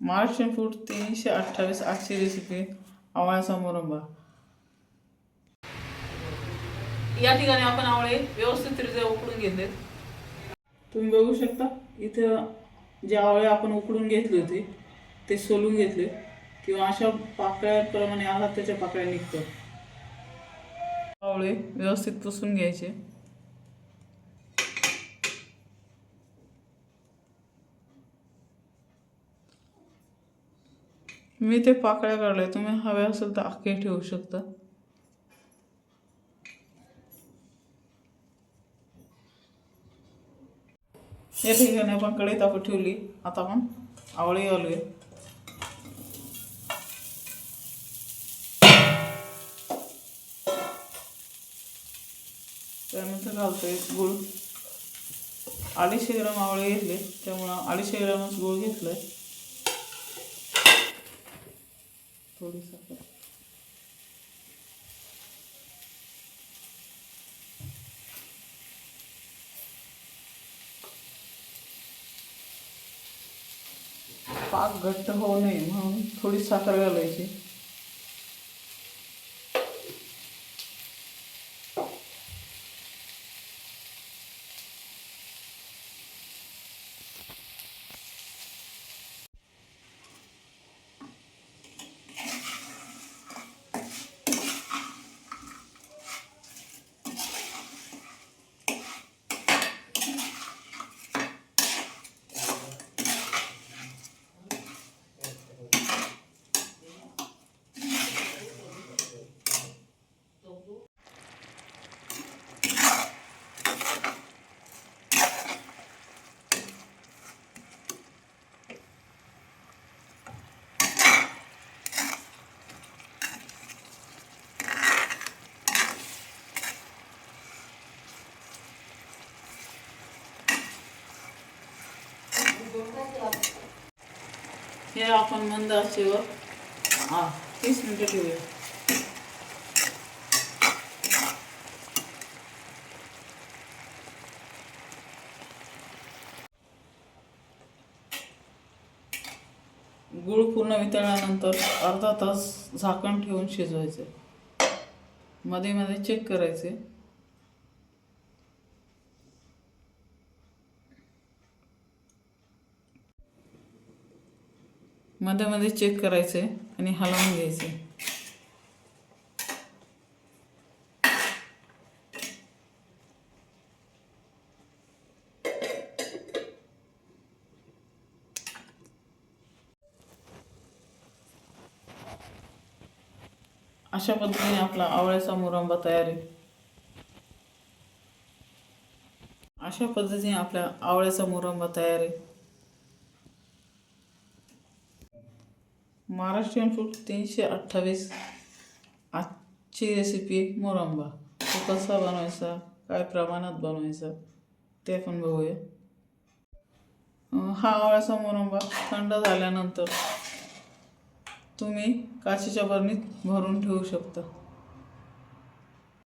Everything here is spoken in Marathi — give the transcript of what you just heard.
महाराष्ट्रीयन फूड तीनशे अठ्ठावीस आजची रेसिपी आवळ्याचा मुरंबा या ठिकाणी आपण आवळे व्यवस्थितरित्या उकडून घेतले. तुम्ही बघू शकता इथं जे आवळे आपण उकडून घेतले होते ते सोलून घेतले. किंवा अशा पाकळ्याप्रमाणे आला त्याच्या पाकळ्या निघतात आवळे व्यवस्थित पुसून घ्यायचे. मी ते पाकळ्या काढल्या. तुम्ही हवे असेल तर अख्खे ठेवू शकता. या ठिकाणी आपण कढईत तापत ठेवली. आता आपण आवळे घालूया. त्यानंतर घालतोय गुळ. अडीचशे ग्राम आवळे घेतले. त्यामुळं अडीचशे ग्रामच गुळ घेतलाय. थोडी पाक घट्ट होऊ नये म्हणून थोडी साखर घालायची. हे आपण मंद आचेवर तीस मिनिटं ठेवूया. गूळ पूर्ण वितळल्यानंतर अर्धा तास झाकण ठेवून शिजवायचे. मध्ये मध्ये चेक करायचे. मध्ये मध्ये चेक करायचे आणि हलवून घ्यायचे. अशा पद्धतीने आपला आवळ्याचा मुरंबा तयार आहे. अशा पद्धतीने आपल्या आवळ्याचा मुरंबा तयार आहे. महाराष्ट्रीयन फूड तीनशे अठ्ठावीस. आजची रेसिपी मोरंबा. तो कसा बनवायचा? काय प्रमाणात बनवायचा? ते आपण बघूया. हा आवळ्याचा मोरंबा थंड झाल्यानंतर तुम्ही काचेच्या बरणीत भरून ठेवू शकता.